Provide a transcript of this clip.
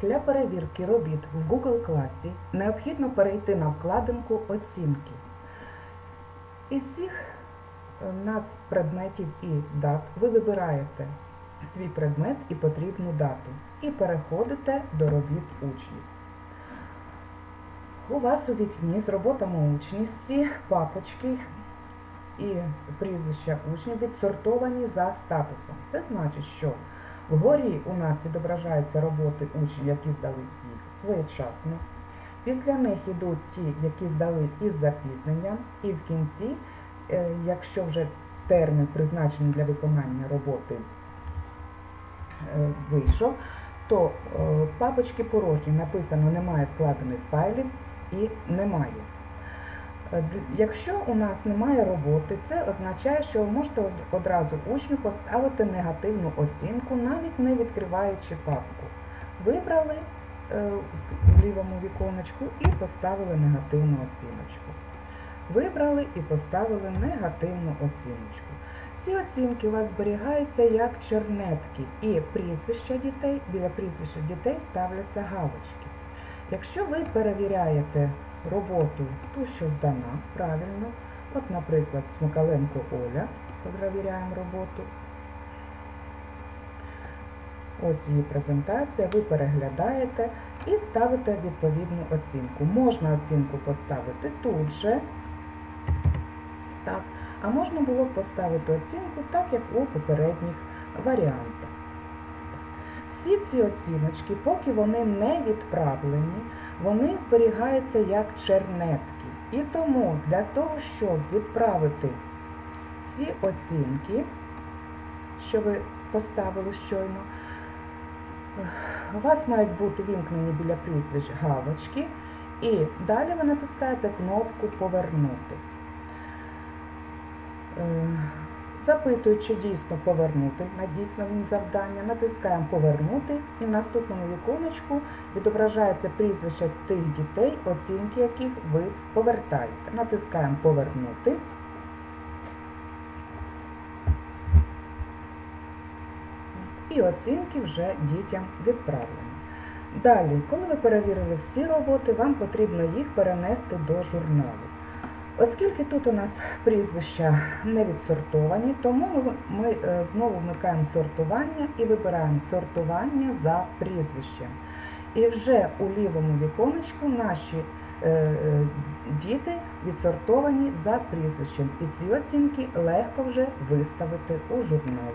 Для перевірки робіт в Google класі необхідно перейти на вкладинку Оцінки. Із всіх е, назв предметів і дат ви вибираєте свій предмет і потрібну дату і переходите до робіт учнів. У вас у вікні з роботами учнів всі папочки і прізвища учнів відсортовані за статусом. Це значить, що вгорі у нас відображаються роботи учнів, які здали їх своєчасно. Після них йдуть ті, які здали із запізненням, і в кінці, е, якщо вже термін призначений для виконання роботи е, вийшов, то е, папочки порожні написано немає вкладених файлів і немає. Е, Якщо у нас немає роботи, це означає, що ви можете одразу учню поставити негативну оцінку, навіть не відкриваючи папку. Вибрали е, в лівому віконечку і поставили негативну оціночку. Вибрали і поставили негативну оціночку. Ці оцінки у вас зберігаються як чернетки, і прізвища дітей, біля прізвища дітей ставляться галочки. Якщо ви перевіряєте роботу, ту, що здана, правильно, от, наприклад, Смокаленко Оля, перевіряємо роботу. Ось її презентація, ви переглядаєте і ставите відповідну оцінку. Можна оцінку поставити тут же, так, а можна було поставити оцінку так, як у попередніх варіантах. Всі ці оціночки, поки вони не відправлені, вони зберігаються як чернетки. І тому для того, щоб відправити всі оцінки, що ви поставили щойно, у вас мають бути вімкнені біля прізвищ галочки, і далі ви натискаєте кнопку Повернути. Е, Запитують, чи дійсно повернути на дійсне завдання, натискаємо Повернути і в наступному віконечку відображається прізвище тих дітей, оцінки яких ви повертаєте. Натискаємо Повернути. І оцінки вже дітям відправлені. Далі, коли ви перевірили всі роботи, вам потрібно їх перенести до журналу. Оскільки тут у нас прізвища не відсортовані, тому ми, е, знову вмикаємо сортування і вибираємо сортування за прізвищем. І вже у лівому віконечку наші е, е, діти відсортовані за прізвищем. І ці оцінки легко вже виставити у журнал.